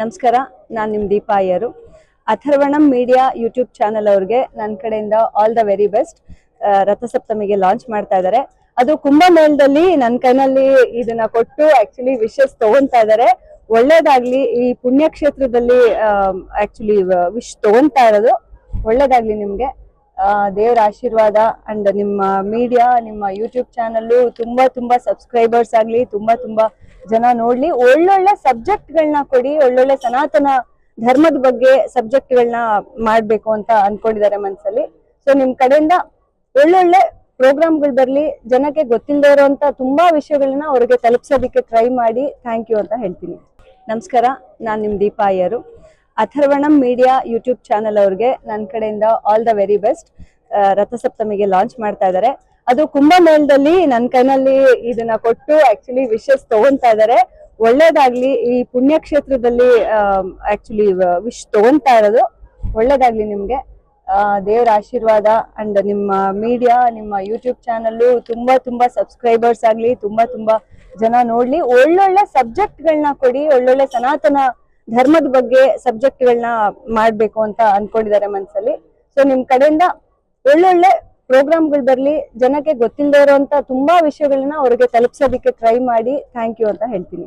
ನಮಸ್ಕಾರ, ನಾನು ನಿಮ್ಮ Deepa Iyer. Atharvanam media YouTube channel ಅವ್ರಿಗೆ ನನ್ನ ಕಡೆಯಿಂದ ಆಲ್ ದ ವೆರಿ ಬೆಸ್ಟ್ ರಥಸಪ್ತಮಿಗೆ ಲಾಂಚ್ ಮಾಡ್ತಾ ಇದ್ದಾರೆ ಅದು ಕುಂಭಮೇಳದಲ್ಲಿ ನನ್ನ ಕೈನಲ್ಲಿ ಇದನ್ನ ಕೊಟ್ಟು ಆಕ್ಚುಲಿ ವಿಶಸ್ ತಗೊಂತಾ ಇದ್ದಾರೆ ಒಳ್ಳೇದಾಗ್ಲಿ, ಈ ಪುಣ್ಯಕ್ಷೇತ್ರದಲ್ಲಿ ಆಕ್ಚುಲಿ ವಿಶ್ ತಗೊಂತಾ ಇರೋದು. ಒಳ್ಳೇದಾಗ್ಲಿ ನಿಮ್ಗೆ. ದೇವರ ಆಶೀರ್ವಾದ ಅಂಡ್ ನಿಮ್ಮ ಮೀಡಿಯಾ ನಿಮ್ಮ ಯೂಟ್ಯೂಬ್ ಚಾನಲ್ಲು ತುಂಬಾ ತುಂಬಾ ಸಬ್ಸ್ಕ್ರೈಬರ್ಸ್ ಆಗ್ಲಿ, ತುಂಬಾ ತುಂಬಾ ಜನ ನೋಡ್ಲಿ. ಒಳ್ಳೊಳ್ಳೆ ಸಬ್ಜೆಕ್ಟ್ ಗಳನ್ನ ಕೊಡಿ, ಒಳ್ಳೊಳ್ಳೆ ಸನಾತನ ಧರ್ಮದ ಬಗ್ಗೆ ಸಬ್ಜೆಕ್ಟ್ ಗಳನ್ನ ಮಾಡ್ಬೇಕು ಅಂತ ಅನ್ಕೊಂಡಿದ್ದಾರೆ ಮನಸ್ಸಲ್ಲಿ ಸೊ ನಿಮ್ ಕಡೆಯಿಂದ ಒಳ್ಳೊಳ್ಳೆ ಪ್ರೋಗ್ರಾಮ್ಗಳು ಬರಲಿ. ಜನಕ್ಕೆ ಗೊತ್ತಿಲ್ಲದೆ ಇರುವಂತ ತುಂಬಾ ವಿಷಯಗಳನ್ನ ಅವ್ರಿಗೆ ತಲುಪಿಸೋದಕ್ಕೆ ಟ್ರೈ ಮಾಡಿ. ಥ್ಯಾಂಕ್ ಯು ಅಂತ ಹೇಳ್ತೀನಿ. ನಮಸ್ಕಾರ. ನಾನು ನಿಮ್ಮ Deepa Iyer. Atharvanam media YouTube channel ಅವ್ರಿಗೆ ನನ್ನ ಕಡೆಯಿಂದ ಆಲ್ ದ ವೆರಿ ಬೆಸ್ಟ್ ರಥಸಪ್ತಮಿಗೆ ಲಾಂಚ್ ಮಾಡ್ತಾ ಇದ್ದಾರೆ ಅದು ಕುಂಭಮೇಳದಲ್ಲಿ ನನ್ನ ಕೈನಲ್ಲಿ ಇದನ್ನ ಕೊಟ್ಟು ಆಕ್ಚುಲಿ ವಿಶಸ್ ತಗೊಂತಾ ಇದ್ದಾರೆ ಒಳ್ಳೇದಾಗ್ಲಿ, ಈ ಪುಣ್ಯಕ್ಷೇತ್ರದಲ್ಲಿ ಆಕ್ಚುಲಿ ವಿಶ್ ತಗೊಂತಾ ಇರೋದು ಒಳ್ಳೇದಾಗ್ಲಿ ನಿಮ್ಗೆ. ದೇವರ ಆಶೀರ್ವಾದ ಅಂಡ್ ನಿಮ್ಮ ಮೀಡಿಯಾ ನಿಮ್ಮ ಯೂಟ್ಯೂಬ್ ಚಾನಲ್ಲು ತುಂಬಾ ತುಂಬಾ ಸಬ್ಸ್ಕ್ರೈಬರ್ಸ್ ಆಗ್ಲಿ, ತುಂಬಾ ತುಂಬಾ ಜನ ನೋಡ್ಲಿ. ಒಳ್ಳೊಳ್ಳೆ ಸಬ್ಜೆಕ್ಟ್ಗಳನ್ನ ಕೊಡಿ, ಒಳ್ಳೊಳ್ಳೆ ಸನಾತನ ಧರ್ಮದ ಬಗ್ಗೆ ಸಬ್ಜೆಕ್ಟ್ ಗಳನ್ನ ಮಾಡ್ಬೇಕು ಅಂತ ಅನ್ಕೊಂಡಿದ್ದಾರೆ ಮನ್ಸಲ್ಲಿ. ಸೊ ನಿಮ್ ಕಡೆಯಿಂದ ಒಳ್ಳೊಳ್ಳೆ ಪ್ರೋಗ್ರಾಮ್ಗಳು ಬರ್ಲಿ, ಜನಕ್ಕೆ ಗೊತ್ತಿಲ್ಲದೆ ಇರುವಂತ ತುಂಬಾ ವಿಷಯಗಳನ್ನ ಅವ್ರಿಗೆ ತಲುಪಿಸೋದಕ್ಕೆ ಟ್ರೈ ಮಾಡಿ. ಥ್ಯಾಂಕ್ ಯು ಅಂತ ಹೇಳ್ತೀನಿ.